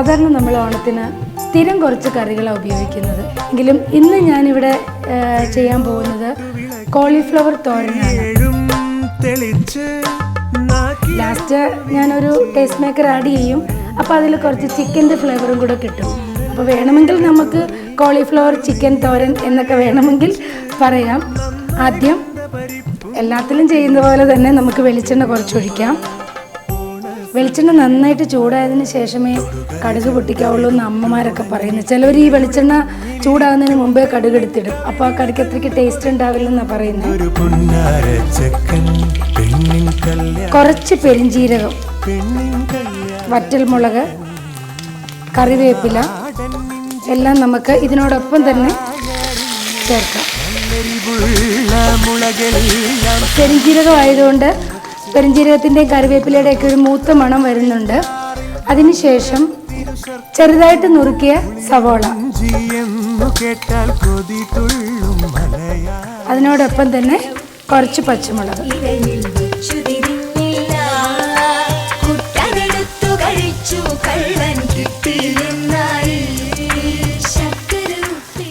സാധാരണ നമ്മൾ ഓണത്തിന് സ്ഥിരം കുറച്ച് കറികളാണ് ഉപയോഗിക്കുന്നത്. എങ്കിലും ഇന്ന് ഞാനിവിടെ ചെയ്യാൻ പോകുന്നത് കോളിഫ്ലവർ തോരനാണ്. ലാസ്റ്റ് ഞാനൊരു ടേസ്റ്റ് മേക്കർ ആഡ് ചെയ്യും. അപ്പോൾ അതിൽ കുറച്ച് ചിക്കന്റെ ഫ്ലേവറും കൂടെ കിട്ടും. അപ്പോൾ വേണമെങ്കിൽ നമുക്ക് കോളിഫ്ലവർ ചിക്കൻ തോരൻ എന്നൊക്കെ വേണമെങ്കിൽ പറയാം. ആദ്യം എല്ലാത്തിലും ചെയ്യുന്ന പോലെ തന്നെ നമുക്ക് വെളിച്ചെണ്ണ കുറച്ചൊഴിക്കാം. വെളിച്ചെണ്ണ നന്നായിട്ട് ചൂടായതിന് ശേഷമേ കടുക് പൊട്ടിക്കാവുള്ളൂ എന്ന് അമ്മമാരൊക്കെ പറയുന്നത് ചിലവർ ഈ വെളിച്ചെണ്ണ ചൂടാകുന്നതിന് മുമ്പേ കടുക് എടുത്തിടും. അപ്പോൾ ആ കടുക്ക് അത്രയ്ക്ക് ടേസ്റ്റ് ഉണ്ടാവില്ലെന്നാണ് പറയുന്നത് കുറച്ച് പെരിഞ്ചീരകം വറ്റൽമുളക് കറിവേപ്പില എല്ലാം നമുക്ക് ഇതിനോടൊപ്പം തന്നെ ചേർക്കാം. പെരിഞ്ചീരകം ആയതുകൊണ്ട് പെരിഞ്ജീരകത്തിന്റെയും കറിവേപ്പിലയുടെ ഒക്കെ ഒരു മൂത്ത മണം വരുന്നുണ്ട്. അതിനുശേഷം ചെറുതായിട്ട് നുറുക്കിയ സവോള. അതിനോടൊപ്പം തന്നെ കുറച്ച് പച്ചമുളക്.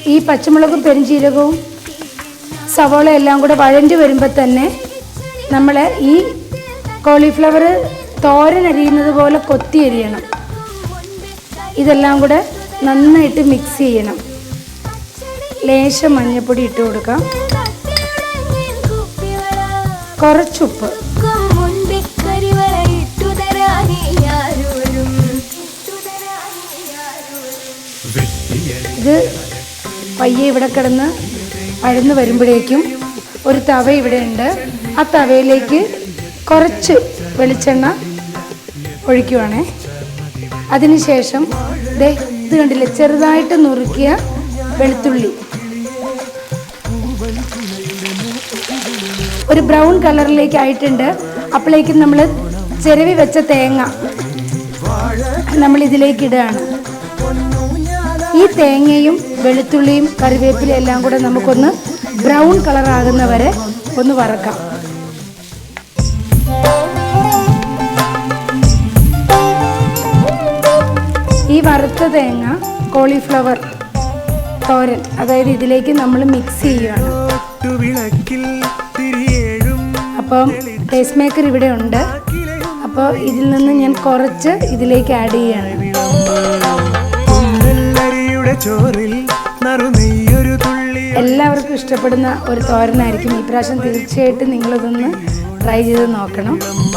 ഈ പച്ചമുളകും പെരിഞ്ജീരകവും സവോള എല്ലാം കൂടെ വഴഞ്ഞു വരുമ്പോൾ തന്നെ നമ്മൾ ഈ കോളിഫ്ലവർ തോരൻ അരിയുന്നത് പോലെ കൊത്തി അരിയണം. ഇതെല്ലാം കൂടെ നന്നായിട്ട് മിക്സ് ചെയ്യണം. ലേശം മഞ്ഞൾപ്പൊടി ഇട്ട് കൊടുക്കാം. കുറച്ചുപ്പ്. ഇത് പയ്യെ ഇവിടെ കിടന്ന് അഴന്ന് വരുമ്പോഴേക്കും ഒരു തവ ഇവിടെ ഉണ്ട് ആ തവയിലേക്ക് കുറച്ച് വെളിച്ചെണ്ണ ഒഴിക്കുവാണേ. അതിനുശേഷം ഇത് കണ്ടില്ലേ ചെറുതായിട്ട് നുറുക്കിയ വെളുത്തുള്ളി. ഒരു ബ്രൗൺ കളറിലേക്ക് ആയിട്ടുണ്ട്. അപ്പോഴേക്കും നമ്മൾ ചെരവി വെച്ച തേങ്ങ നമ്മൾ ഇതിലേക്ക് ഇടുകയാണ്. ഈ തേങ്ങയും വെളുത്തുള്ളിയും കറിവേപ്പിലയും എല്ലാം കൂടെ നമുക്കൊന്ന് ബ്രൗൺ കളർ ആകുന്ന വരെ ഒന്ന് വറക്കാം. ഈ വറുത്ത തേങ്ങ കോളിഫ്ലവർ തോരൻ അതായത് ഇതിലേക്ക് നമ്മൾ മിക്സ് ചെയ്യുകയാണ് അപ്പം ടേസ്റ്റ് മേക്കർ ഇവിടെ ഉണ്ട്. അപ്പോൾ ഇതിൽ നിന്ന് ഞാൻ കുറച്ച് ഇതിലേക്ക് ആഡ് ചെയ്യാണ്. എല്ലാവർക്കും ഇഷ്ടപ്പെടുന്ന ഒരു തോരനായിരിക്കും. ഈ പ്രാവശ്യം തീർച്ചയായിട്ടും നിങ്ങളിതൊന്ന് ട്രൈ ചെയ്ത് നോക്കണം. അമ്മ